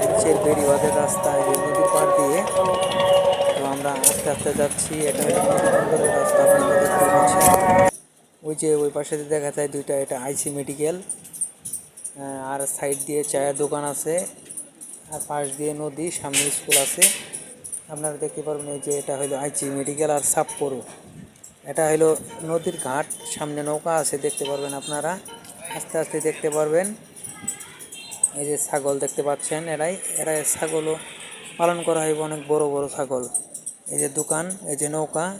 নিচের বেড়িবাঁধের রাস্তা এই যে নদীর পাড় দিয়ে তো আমরা আস্তে আস্তে যাচ্ছি এটা ওই যে ওই পাশে দেখা যায় দুইটা, এটা আইসি মেডিকেল আর সাইড দিয়ে চায়ের দোকান আছে, আর পাশ দিয়ে নদী, সামনে স্কুল আছে। আপনারা দেখতে পারবেন এই যে এটা হলো আইচি মেডিকেল আর সাপপোরো। এটা হলো নদীর ঘাট, সামনে নৌকা আছে, দেখতে পারবেন আপনারা। আস্তে আস্তে দেখতে পারবেন। এই যে ছাগল দেখতে পাচ্ছেন এরাই। এরা ছাগলও পালন করা হয়, অনেক বড় বড় ছাগল। এই যে দোকান, এই যে নৌকা।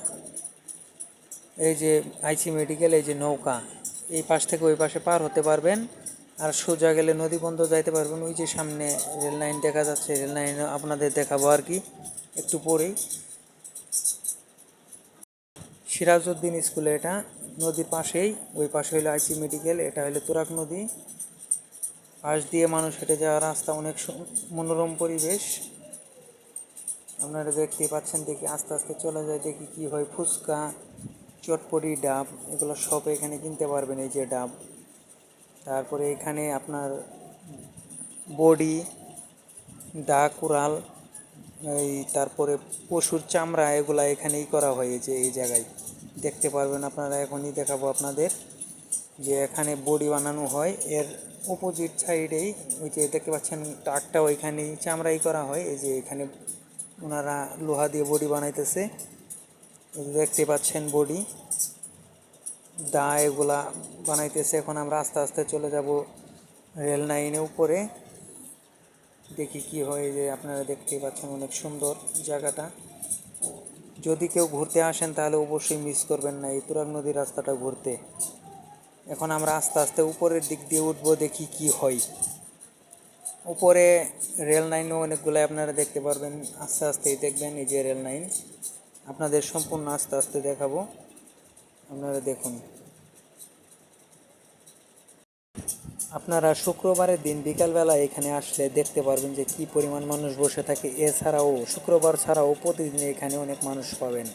এই যে আইসি মেডিকেল, এই যে নৌকা। এই পাশ থেকে ওই পাশে পার হতে পারবেন। আর সোজা গেলে নদী বন্ধ যাইতে পারবেন। ওই যে সামনে রেল লাইন দেখা যাচ্ছে। রেল লাইন আপনাদের দেখাবো আর কি। একটু পরেই। সিরাজউদ্দিন স্কুলে এটা, নদীর পাশেই, ওই পাশে হলো আইসি মেডিকেল, এটা হলো তুরাক নদী। পাশ দিয়ে মানুষ হেঁটে যাওয়ার রাস্তা অনেক মনোরম পরিবেশ। আপনারা দেখতেই পাচ্ছেন দেখি আস্তে আস্তে চলে যায়, দেখি কি হয়, ফুচকা, চটপটি ডাব, এগুলো সব এখানে কিনতে পারবেন, এই যে ডাব। তারপরে এখানে আপনার বডি, দা কুড়াল এই তারপরে পশুর চামড়া এগুলা এখানেই করা হয় এই জায়গায়। দেখতে পারবেন আপনারা, এখনই দেখাবো আপনাদের যে এখানে বডি বানানো হয়। এর অপোজিট সাইডেই ওই যে দেখতে পাচ্ছেন ট্রাকটা ওইখানেই চামড়াই করা হয়। এই যে এখানে ওনারা লোহা দিয়ে বডি বানাইতেছে। দেখতে পাচ্ছেন বডি। দা এগুলা বানাইতেছে। এখন আমরা আস্তে আস্তে চলে যাব রেল লাইনের উপরে। দেখি কি হয় যে আপনারা দেখতেই পাচ্ছেন অনেক সুন্দর জায়গাটা। যদি কেউ ঘুরতে আসেন তাহলে অবশ্যই মিস করবেন না, এই তুরাগ নদীর রাস্তাটা ঘুরতে। এখন আমরা আস্তে আস্তে উপরের দিক দিয়ে উঠবো, দেখি কি হয়। উপরে রেল লাইনও অনেকগুলো আপনারা দেখতে পারবেন, আস্তে আস্তেই দেখবেন এই যে রেল লাইন আপনাদের সম্পূর্ণ আস্তে আস্তে দেখাবো। আপনারা দেখুন। আপনারা শুক্রবারের দিন বিকালবেলা এখানে আসলে দেখতে পারবেন যে কি পরিমাণ মানুষ বসে থাকে। এছাড়াও শুক্রবার ছাড়াও প্রতিদিন এখানে অনেক মানুষ পাবেন।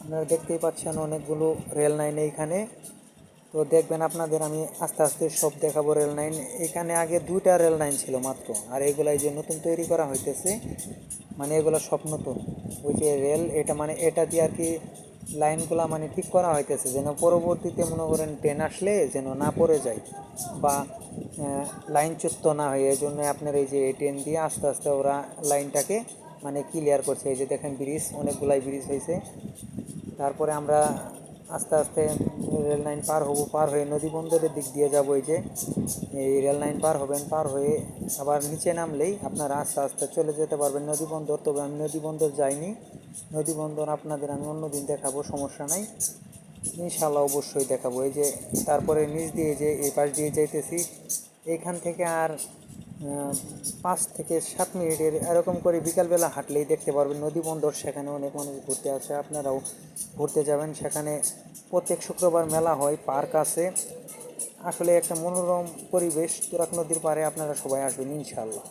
আপনারা দেখতেই পাচ্ছেন অনেকগুলো রেল লাইন এইখানে তো দেখবেন আপনাদের আমি আস্তে আস্তে সব দেখাবো রেল লাইন। এখানে আগে দুইটা রেল লাইন ছিল মাত্র, আর এগুলাই যে নতুন তৈরি করা হইতেছে মানে এগুলো সব নতুন। ওই যে রেল, এটা মানে এটা দিয়ে আর কি লাইনগুলো মানে ঠিক করা হইতেছে যেন পরবর্তীতে মনে করেন ট্রেন আসলে যেন না পড়ে যায় বা লাইন লাইনচ্যুত না হয়। এই জন্য আপনার এই যে ট্রেন দিয়ে আস্তে আস্তে ওরা লাইনটাকে মানে ক্লিয়ার করছে। এই যে দেখেন ব্রিজ অনেকগুলাই ব্রিজ হয়েছে তারপরে আমরা আস্তে আস্তে রেল লাইন পার হব, পার হয়ে নদী বন্দরের দিক দিয়ে যাব এই যে। এই রেল লাইন পার হবেন, পার হয়ে আবার নিচে নামলেই আপনারা আস্তে আস্তে চলে যেতে পারবেন নদী বন্দর। তবে আমি নদী বন্দর যাইনি। নদী বন্দর আপনাদের আমি অন্যদিন দেখাবো, সমস্যা নাই। ইনশাল্লাহ অবশ্যই দেখাবো। এই যে তারপরে নিচ দিয়ে যে, এই পাশ দিয়ে যাইতেছি, এইখান থেকে আর পাঁচ থেকে সাত মিনিটের এরকম করে বিকালবেলা হাঁটলেই দেখতে পারবেন নদী বন্দর, সেখানে অনেক মানুষ ঘুরতে আসে, আপনারাও ঘুরতে যাবেন। সেখানে প্রত্যেক শুক্রবার মেলা হয়, পার্ক আছে। আসলে একটা মনোরম পরিবেশ তুরাক নদীর পাড়ে আপনারা সবাই আসবেন ইনশাল্লাহ